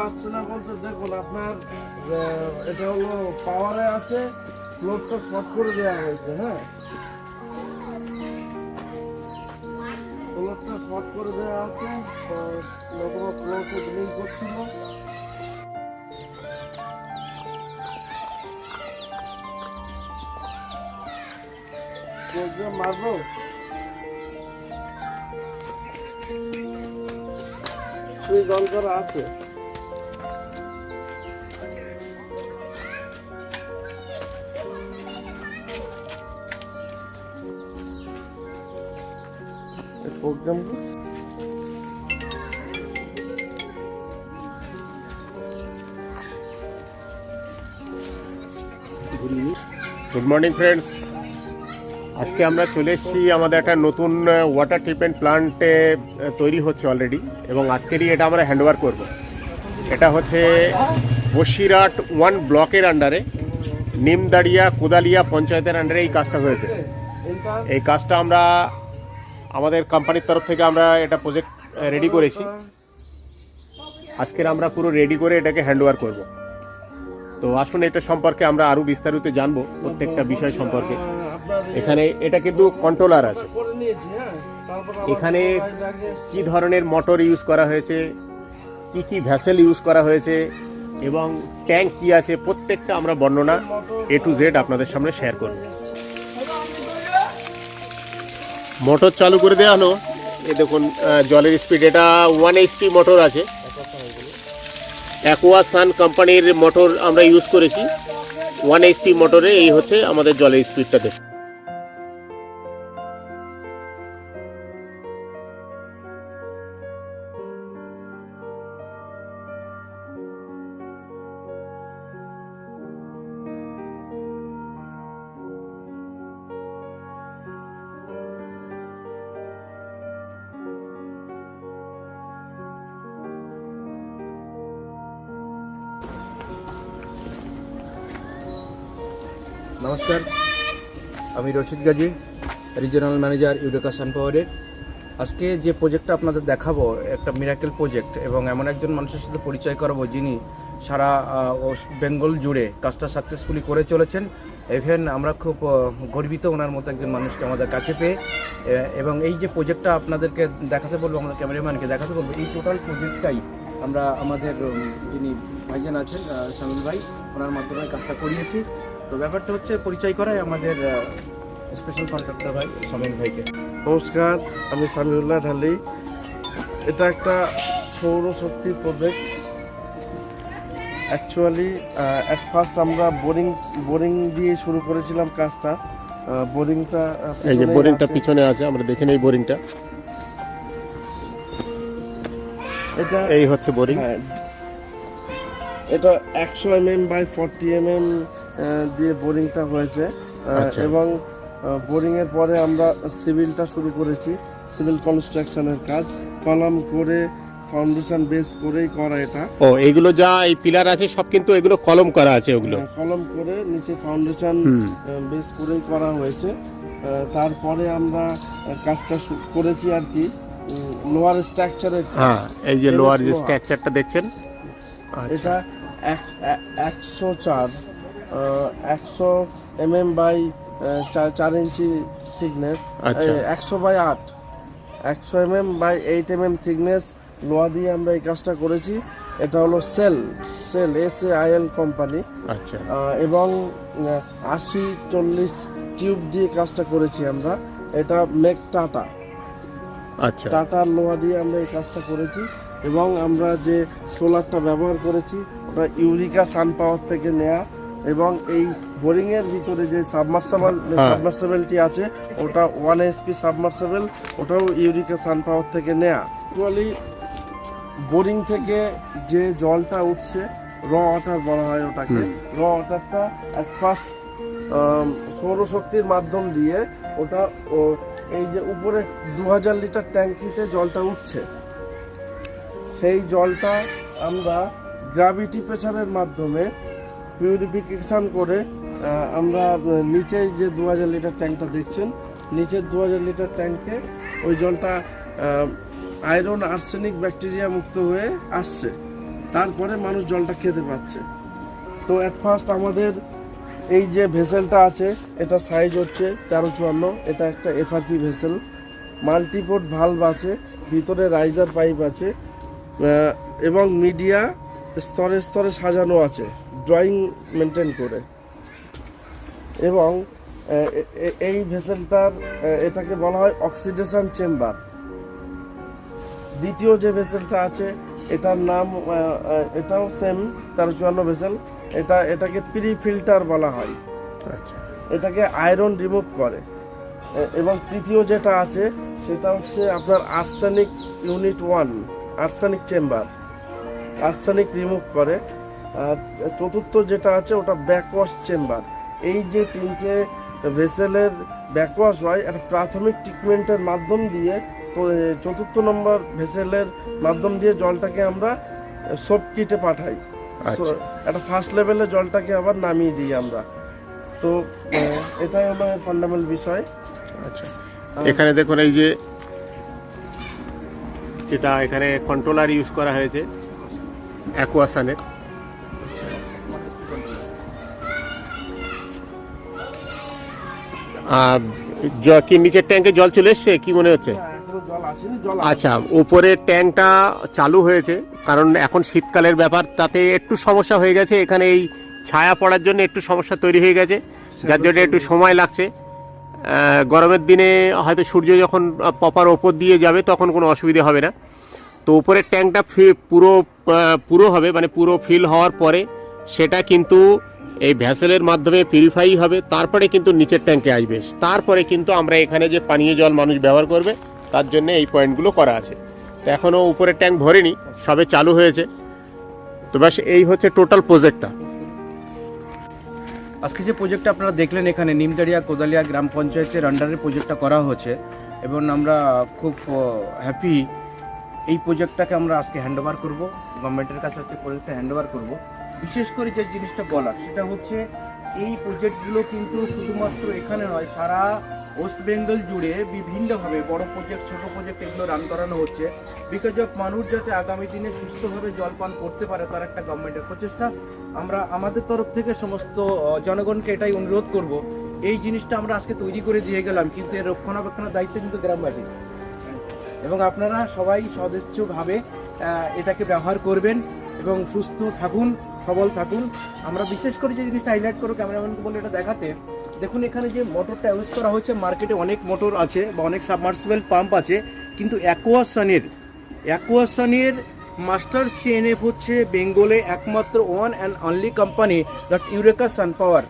আসছে না বলতে দেখুন, আপনার এটা হলো পাওয়ারে আছে ফ্লোরটা শর্ট করে দেওয়া হয়েছে হ্যাঁ? করে দেওয়া আছে করা আছে। প্রোগ্রাম গুড মর্নিং ফ্রেন্ডস আজকে আমরা চলে এসেছি আমাদের একটা নতুন ওয়াটার ট্রিটমেন্ট প্লান্টে তৈরি হচ্ছে অলরেডি এবং আজকেরই এটা আমরা হ্যান্ডওভার করব। এটা হচ্ছে বসিরহাট ওয়ান ব্লকের আন্ডারে নিমদাড়িয়া কোদালিয়া পঞ্চায়েতের আন্ডারে এই কাজটা হয়েছে। এই কাজটা আমরা আমাদের কোম্পানির তরফ থেকে আমরা এটা প্রজেক্ট রেডি করেছি। আজকের আমরা পুরো রেডি করে এটাকে হ্যান্ডওভার করব। তো আসুন এটা সম্পর্কে আমরা আরও বিস্তারিত জানব, প্রত্যেকটা বিষয় সম্পর্কে। এখানে এটা কিন্তু কন্ট্রোলার আছে। এখানে কি ধরনের মোটর ইউজ করা হয়েছে, কি কি ভ্যাসেল ইউজ করা হয়েছে, এবং ট্যাঙ্ক কি আছে, প্রত্যেকটা আমরা বর্ণনা এ টু জেড আপনাদের সামনে শেয়ার করব। মোটর চালু করে দেওয়া হলো। এ দেখুন জলের স্পিড এটা ওয়ান এইচপি মোটর আছে। অ্যাকোয়া সান কোম্পানির মোটর আমরা ইউজ করেছি। ওয়ান এইচপি মোটরে এই হচ্ছে আমাদের জলের স্পিডটা দেখুন। নমস্কার। আমি Rashid Gazi regional manager Eureka সানপাওয়ারের আজকে যে প্রজেক্টটা আপনাদের দেখাবো, একটা মিরাকেল প্রজেক্ট এবং এমন একজন মানুষের সাথে পরিচয় করাবো যিনি সারা ওয়েস্ট বেঙ্গল জুড়ে কাজটা সাকসেসফুলি করে চলেছেন। ইভেন আমরা খুব গর্বিত ওনার মতো একজন মানুষকে আমাদের কাছে পেয়ে। এবং এই যে প্রজেক্টটা আপনাদেরকে দেখাতে বলব, আমাদের ক্যামেরাম্যানকে দেখাতে বলব, এই টোটাল প্রজেক্টটাই আমরা আমাদের যিনি ভাইজান আছেন সামিল ভাই, ওনার মাধ্যমে কাজটা করিয়েছি। তো ব্যাপারটা হচ্ছে পরিচয় করাই আমাদের স্পেশাল কন্ট্রাক্টর ভাই সমীর ভাইকে। নমস্কার আমি সামিউল্লাহ ঢালি। এটা একটা সৌরশক্তি প্রজেক্ট অ্যাকচুয়ালি অ্যাট ফার্স্ট আমরা বোরিং বোরিং দিয়ে শুরু করেছিলাম কাজটা। বোরিংটা এই যে বোরিংটা পিছনে আছে আমরা দেখে নেই বোরিংটা এটা এই হচ্ছে বোরিং হ্যাঁ। এটা একশো M M by forty M M দিয়ে বোরিংটা হয়েছে। আচ্ছা। এবং বোরিংয়ের পরে আমরা সিভিলটা শুরু করেছি সিভিল কনস্ট্রাকশনের কাজ। কলাম করে ফাউন্ডেশন বেস করেই করা এটা। ও এইগুলো যা এই পিলার আছে সব কিন্তু এগুলো কলম করা আছে ওগুলো? কলম করে নিচে ফাউন্ডেশন। বেস করেই করা হয়েছে। তারপরে আমরা কাজটা করেছি আর কি লোয়ার স্ট্রাকচারের হ্যাঁ এই যে লোয়ার যে স্ট্রাকচারটা দেখছেন? আচ্ছা। এটা এক- একশো চার একশো এম এম বাই চার ইঞ্চি থিকনেস আচ্ছা। একশো বাই আট। একশো M M by eight M M thickness লোহা দিয়ে আমরা এই কাজটা করেছি। এটা হলো SAIL SAIL S A I L company আচ্ছা। এবং আশি চল্লিশ টিউব দিয়ে কাজটা করেছি আমরা। এটা মেক টাটা আচ্ছা। টাটার লোহা দিয়ে আমরা এই কাজটা করেছি। এবং আমরা যে সোলারটা ব্যবহার করেছি ওটা ইউরিকা সান পাওয়ার থেকে নেয়া। এবং এই বোরিং এর ভিতরে যে সাবমার্সাবল হ্যাঁ। সাবমার্সাবলটি আছে ওটা ওয়ান এসপি সাবমার্সাবল ওটাও ইউরিকা সান পাওয়ার থেকে নেয়া। অ্যাকচুয়ালি বোরিং থেকে যে জলটা উঠছে র ওয়াটার বলা হয় ওটাকে র ওয়াটারটা অ্যাট ফার্স্ট সৌরশক্তির মাধ্যম দিয়ে ওটা ও এই যে উপরে দু হাজার লিটার ট্যাঙ্কিতে জলটা উঠছে। সেই জলটা আমরা গ্র্যাভিটি প্রেসারের মাধ্যমে পিউরিফিকেশন করে আমরা নিচে যে দু হাজার লিটার ট্যাঙ্কটা দেখছেন নিচের দু হাজার লিটার ট্যাঙ্কে ওই জলটা আয়রন আর্সেনিক ব্যাকটেরিয়া মুক্ত হয়ে আসছে। তারপরে মানুষ জলটা খেতে পাচ্ছে। তো অ্যাট ফার্স্ট আমাদের এই যে ভেসেলটা আছে, এটা সাইজ হচ্ছে তেরো চুয়ান্ন, এটা একটা এফআরপি ভেসেল। মাল্টিপোর্ট ভালভ আছে, ভিতরে রাইজার পাইপ আছে এবং মিডিয়া স্তরে স্তরে সাজানো আছে। ড্রয়িং মেনটেন করে। এবং এই ভেসেলটার এটাকে বলা হয় অক্সিডেশন চেম্বার দ্বিতীয় যে ভেসেলটা আছে এটার নাম এটাও সেম তেরো চুয়ান্ন ভেসেল। এটা এটাকে প্রি ফিল্টার বলা হয়। আচ্ছা। এটাকে আয়রন রিমুভ করে। এবং তৃতীয় যেটা আছে সেটা হচ্ছে আপনার arsenic unit one arsenic chamber arsenic remove করে। চতুর্থ যেটা আছে ওটা ব্যাকওয়াশ চেম্বার এই যে তিনটে ভেসেলের ব্যাকওয়াশ হয় একটা প্রাথমিক ট্রিটমেন্টের মাধ্যম দিয়ে তো চতুর্থ নম্বর ভেসেলের মাধ্যম দিয়ে জলটাকে আমরা সোপ কিটে পাঠাই। আচ্ছা। একটা ফার্স্ট লেভেলে জলটাকে আবার নামিয়ে দিই আমরা। তো এটাই হলো ফান্ডামেন্টাল বিষয়। আচ্ছা। এখানে দেখুন এই যে যেটা এখানে কন্ট্রোলার ইউজ করা হয়েছে অ্যাকুয়াসানের আর কি নিচের ট্যাঙ্কে জল চলে এসছে? কি মনে হচ্ছে? আসবে। আচ্ছা উপরের ট্যাঙ্কটা চালু হয়েছে কারণ এখন শীতকালের ব্যাপার তাতে একটু সমস্যা হয়ে গেছে। এখানে এই ছায়া পড়ার জন্য একটু সমস্যা তৈরি হয়ে গেছে যার জন্য একটু সময় লাগছে। গরমের দিনে হয়তো সূর্য যখন পপার ওপর দিয়ে যাবে তখন কোনো অসুবিধা হবে না। তো উপরের ট্যাঙ্কটা পুরো পুরো হবে মানে পুরো ফিল হওয়ার পরে সেটা কিন্তু এই ভ্যাসেলের মাধ্যমে পিউরিফাই হবে, তারপরে কিন্তু নিচের ট্যাঙ্কে আসবে। তারপরে কিন্তু আমরা এখানে যে পানীয় জল মানুষ ব্যবহার করবে, তার জন্য এই পয়েন্টগুলো করা আছে। তো এখনও উপরের ট্যাঙ্ক ভরেনি, সবে চালু হয়েছে। তো ব্যাস, এই হচ্ছে টোটাল প্রজেক্টটা আজকে যে প্রজেক্টটা আপনারা দেখলেন এখানে নিমদারিয়া কোদালিয়া গ্রাম পঞ্চায়েতের আন্ডারে প্রজেক্টটা করা হচ্ছে, এবং আমরা খুব হ্যাপি এই প্রজেক্টটাকে আমরা আজকে হ্যান্ড ওভার করব গভর্নমেন্টের কাছে আজকে প্রজেক্টটা হ্যান্ড ওভার করব। বিশেষ করে যে জিনিসটা বলার, সেটা হচ্ছে এই প্রজেক্টগুলো কিন্তু শুধুমাত্র এখানে নয়, সারা ওয়েস্ট বেঙ্গল জুড়ে বিভিন্নভাবে বড় প্রজেক্ট, ছোট প্রজেক্ট এগুলো রান করানো হচ্ছে। বিকজ অফ মানুষ যাতে আগামী দিনে সুস্থভাবে জল পান করতে পারে, তার একটা গভর্নমেন্টের প্রচেষ্টা। আমরা আমাদের তরফ থেকে সমস্ত জনগণকে এটাই অনুরোধ করব। এই জিনিসটা আমরা আজকে তৈরি করে দিয়ে গেলাম, কিন্তু এর রক্ষণাবেক্ষণের দায়িত্ব কিন্তু গ্রামবাসী। এবং আপনারা সবাই সদস্যভাবে এটাকে ব্যবহার করবেন এবং সুস্থ থাকুন। সবল থাকুন। আমরা বিশেষ করে যে জিনিসটা হাইলাইট করো ক্যামেরাম্যানকে বলে এটা দেখাতে, দেখুন এখানে যে মোটরটা ইউজ করা হয়েছে মার্কেটে অনেক মোটর আছে বা অনেক সাবমার্সিবল পাম্প আছে, কিন্তু অ্যাকোয়াসানের অ্যাকোয়াসানের মাস্টার সিএনএফ হচ্ছে বেঙ্গলে একমাত্র one and only company that Eureka sun power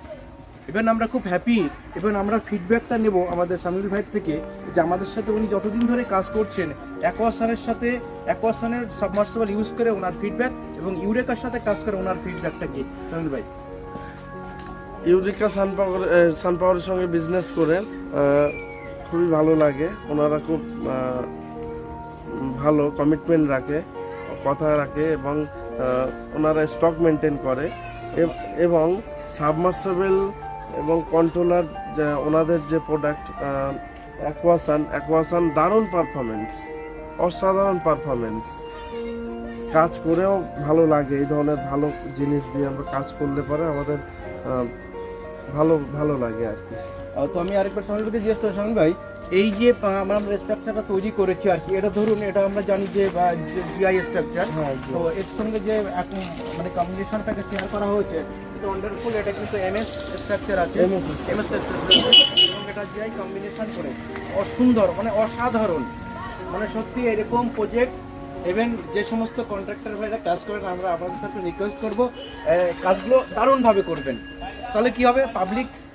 even আমরা খুব হ্যাপি ইভেন আমরা ফিডব্যাকটা নেব আমাদের সামিল ভাইয়ের থেকে, যে আমাদের সাথে উনি যতদিন ধরে কাজ করছেন অ্যাকোয়াসানের সাথে, অ্যাকোয়াসানের সাবমার্সিবল ইউজ করে ওনার ফিডব্যাক এবং ইউরেকার সাথে কাজ করে ওনার ফিডব্যাকটা কি? সামিল ভাই। ইউরিকা সানপাওয়ার সানপাওয়ারের সঙ্গে বিজনেস করে খুবই ভালো লাগে। ওনারা খুব ভালো কমিটমেন্ট রাখে, কথা রাখে এবং ওনারা স্টক মেনটেন করে। এবং সাবমার্সেবল এবং কন্ট্রোলার ওনাদের যে প্রোডাক্ট অ্যাকোয়াসান অ্যাকোয়াসান দারুণ পারফরমেন্স অসাধারণ পারফরমেন্স কাজ করেও ভালো লাগে এই ধরনের ভালো জিনিস দিয়ে আমরা কাজ করলে পরে আমাদের ভালো ভালো লাগে আর কি। তো আমি আরেকবার ভাইকে জিজ্ঞেস করি ভাই এই যে আমরা স্ট্রাকচারটা তৈরি করেছি আর কি এটা ধরুন এটা আমরা জানি যে জিআই স্ট্রাকচার হ্যাঁ, তো এর সঙ্গে যে এখন মানে কম্বিনেশনটাকে শেয়ার করা হয়েছে এটা ওয়ান্ডারফুল এটা কিন্তু এমএস স্ট্রাকচার আছে। এমএস স্ট্রাকচার এবং এটা জিআই কম্বিনেশন করে অসুন্দর মানে অসাধারণ। মানে সত্যি এরকম প্রজেক্ট ইভেন যে সমস্ত কন্ট্রাক্টর ভাইরা কাজ করেন, আমরা আপনাদের কাছে রিকোয়েস্ট করব কাজগুলো দারুণভাবে করবেন। তাহলে কি হবে?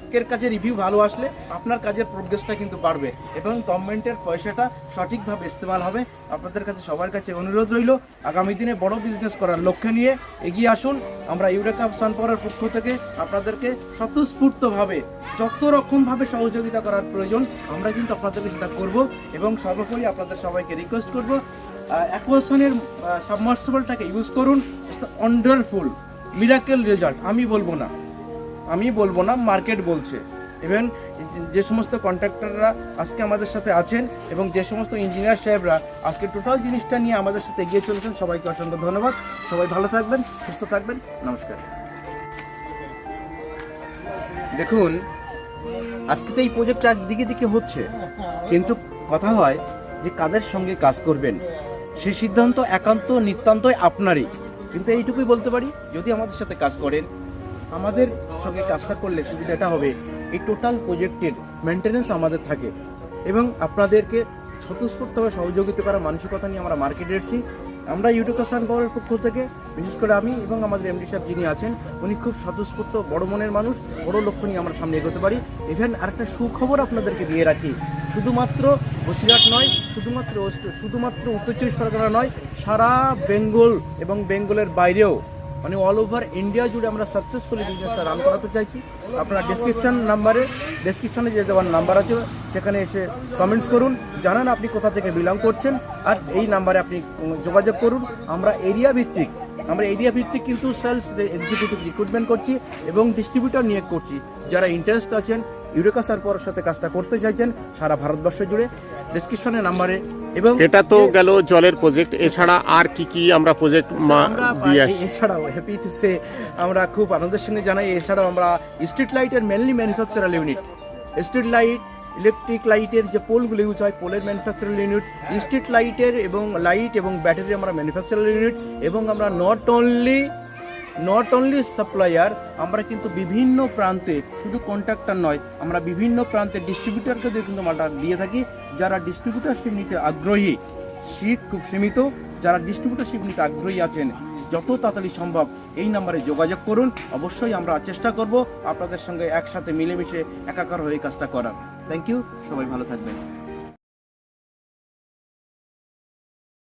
পাবলিকের কাছে রিভিউ ভালো আসলে আপনার কাজের প্রোগ্রেসটা কিন্তু বাড়বে এবং গভর্নমেন্টের পয়সাটা সঠিকভাবে ইস্তেমাল হবে। আপনাদের কাছে সবার কাছে অনুরোধ রইল, আগামী দিনে বড় বিজনেস করার লক্ষ্যে নিয়ে এগিয়ে আসুন। আমরা ইউরেকা সানপাওয়ারের পক্ষ থেকে আপনাদেরকে স্বতঃস্ফূর্তভাবে, যত রকমভাবে সহযোগিতা করার প্রয়োজন, আমরা কিন্তু আপনাদেরকে সেটা করব এবং সর্বোপরি আপনাদের সবাইকে রিকোয়েস্ট করব অ্যাকোয়াশনের সাবমার্সিবলটাকে ইউজ করুন। ওয়ান্ডারফুল মিরাকেল রেজাল্ট আমি বলব না। আমি বলব না মার্কেট বলছে। ইভেন যে সমস্ত কন্ট্রাক্টররা আজকে আমাদের সাথে আছেন এবং যে সমস্ত ইঞ্জিনিয়ার সাহেবরা আজকে টোটাল জিনিসটা নিয়ে আমাদের সাথে এগিয়ে চলেছেন, সবাইকে অসংখ্য ধন্যবাদ। সবাই ভালো থাকবেন, সুস্থ থাকবেন, নমস্কার। দেখুন, আজকে তো এই প্রজেক্ট একদিকে দিকে হচ্ছে, কিন্তু কথা হয় যে কাদের সঙ্গে কাজ করবেন? সেই সিদ্ধান্ত একান্ত, নিতান্তই আপনারই। কিন্তু এইটুকুই বলতে পারি, যদি আমাদের সাথে কাজ করেন, আমাদের সঙ্গে কাজটা করলে সুবিধাটা হবে। এই টোটাল প্রজেক্টের মেনটেনেন্স আমাদের থাকে এবং আপনাদেরকে স্বতঃস্ফূর্তভাবে সহযোগিতা করার মানসিকতা নিয়ে আমরা মার্কেটে এসেছি। আমরা ইউটিউকাসান পাওয়ারের পক্ষ থেকে, বিশেষ করে আমি এবং আমাদের এমডি সাহেব যিনি আছেন, উনি খুব স্বতঃস্ফূর্ত বড় মনের মানুষ, বড় লক্ষ্য নিয়ে আমরা সামনে এগোতে পারি। ইভেন আরেকটা সুখবর আপনাদেরকে দিয়ে রাখি, শুধুমাত্র বসিরহাট নয়, শুধুমাত্র শুধুমাত্র উত্তর চব্বিশ পরগনা নয়, সারা বেঙ্গল এবং বেঙ্গলের বাইরেও মানে অল ওভার ইন্ডিয়া জুড়ে আমরা সাকসেসফুলি বিজনেসটা রান করাতে চাইছি। আপনার ডেসক্রিপশন নাম্বারে ডেসক্রিপশনে যে দেওয়ার নাম্বার আছে, সেখানে এসে কমেন্টস করুন, জানান আপনি কোথা থেকে বিলং করছেন, আর এই নাম্বারে আপনি যোগাযোগ করুন। আমরা এরিয়া ভিত্তিক, আমরা এরিয়া ভিত্তিক কিন্তু সেলস এক্সিকিউটিভ রিক্রুটমেন্ট করছি এবং ডিস্ট্রিবিউটর নিয়োগ করছি। যারা ইন্টারেস্ট আছেন ইউরেকা সারপরের সাথে কাজটা করতে চাইছেন সারা ভারতবর্ষ জুড়ে। ডেসক্রিপশনের নাম্বারে এবং এটা তো গেল জলের প্রজেক্ট এছাড়া আর কি কি আমরা প্রজেক্ট দিয়ে এছাড়াও হ্যাপি টু সে আমরা খুব আনন্দের সঙ্গে জানাই এছাড়াও আমরা স্ট্রিট লাইটের mainly manufacturing unit street light electric লাইটের যে পোলগুলো ইউজ হয় পোলের ম্যানুফ্যাকচারাল ইউনিট স্ট্রিট লাইটের এবং লাইট এবং ব্যাটারি আমরা ম্যানুফ্যাকচারাল ইউনিট এবং আমরা not only not only supplier আমরা কিন্তু বিভিন্ন প্রান্তে শুধু কন্ট্রাক্টর নয়, আমরা বিভিন্ন প্রান্তে ডিস্ট্রিবিউটারকে কিন্তু মালটা দিয়ে থাকি, যারা ডিস্ট্রিবিউটারশিপ নিতে আগ্রহী সিট খুব সীমিত, যারা ডিস্ট্রিবিউটারশিপ নিতে আগ্রহী আছেন, যত তাড়াতাড়ি সম্ভব এই নাম্বারে যোগাযোগ করুন, অবশ্যই আমরা চেষ্টা করব আপনাদের সঙ্গে একসাথে মিলেমিশে একাকার হয়ে কাজটা করার। থ্যাংক ইউ সবাই ভালো থাকবেন।